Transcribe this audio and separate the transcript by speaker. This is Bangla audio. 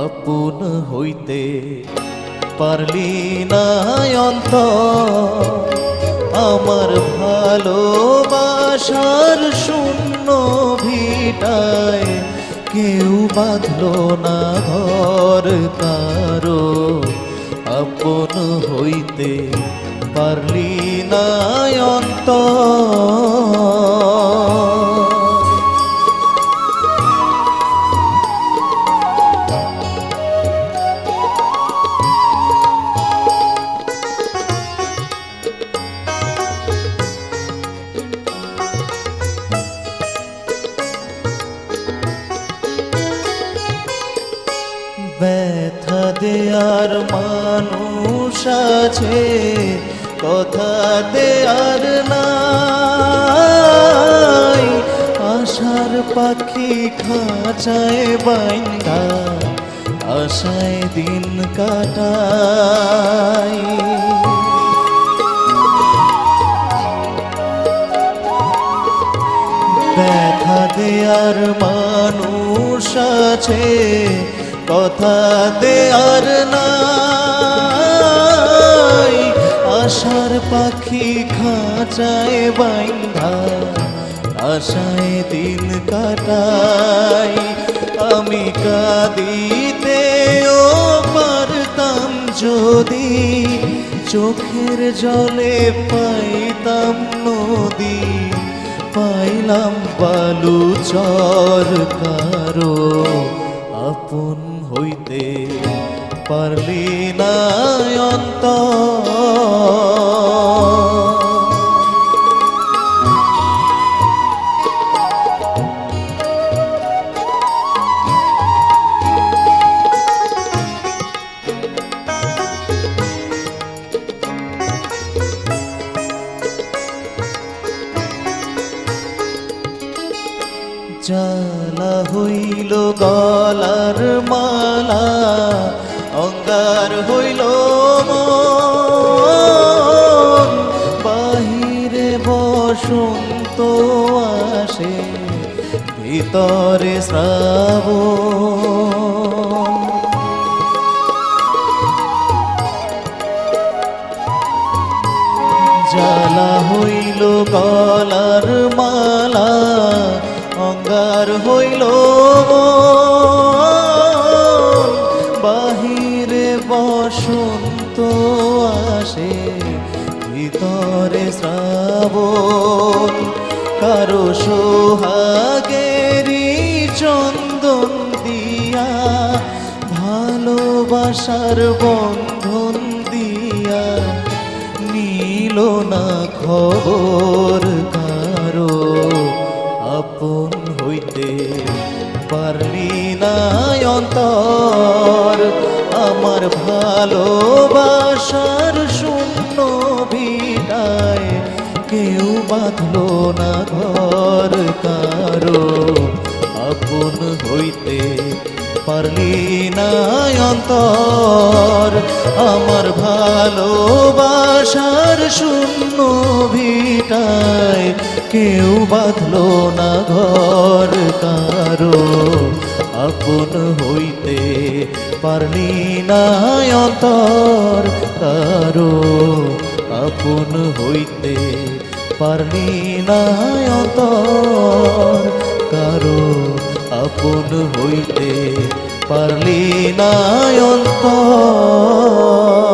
Speaker 1: আপন হইতে পারলি না অন্ত আমার ভালোবাসার শূন্য ভিটায় কেউ বাঁধলো না ঘর কারও। আপন হইতে পারলি না অন্ত ব্যথা দেয়ার মানুষ আছে, কথা দেয়ার নাই। আশার পাখি খাঁচায় বাইন্দা, আশায় দিন কাটাই ব্যথা দেয়ার মানুষ আছে কথা দেয়ার নাই। আশার পাখি খাঁচায় বাইন্ধা আশায় দিন কাটাই। আমি কাঁদিতেও পারতাম যদি, চোখের জলে পাইতাম নদী। পাইলাম বালু চর কারও আপন হইতে পারলি না অন্ত জ্বালা হইল গলার মালা, অঙ্গার হইল। বাহিরে বসন্ত আসে, ভিতরে শ্রাবণ জ্বালা হইল গলার মালা অঙ্গার হইল। বাহিরে বসন্ত আসে, ভিতরে শ্রাবণ। কারও সোহাগেরি চন্দন দিয়া, ভালোবাসার বন্ধন দিয়া। নীল না খবর কারও, আপন হইতে পারলি না অন্তর। আমার ভালোবাসার শূন্য ভিটায় কেউ বাঁধলো না ঘর কারও। আপন হইতে পারলি না অন্তর। আমার ভালোবাসার শূন্য ভিটায় কেউ বাঁধলো না ঘর কারও। আপন হইতে পারলি না অন্তর কারও। আপন হইতে পারলি না অন্তর কারও। আপন হইতে পারলি না অন্তর।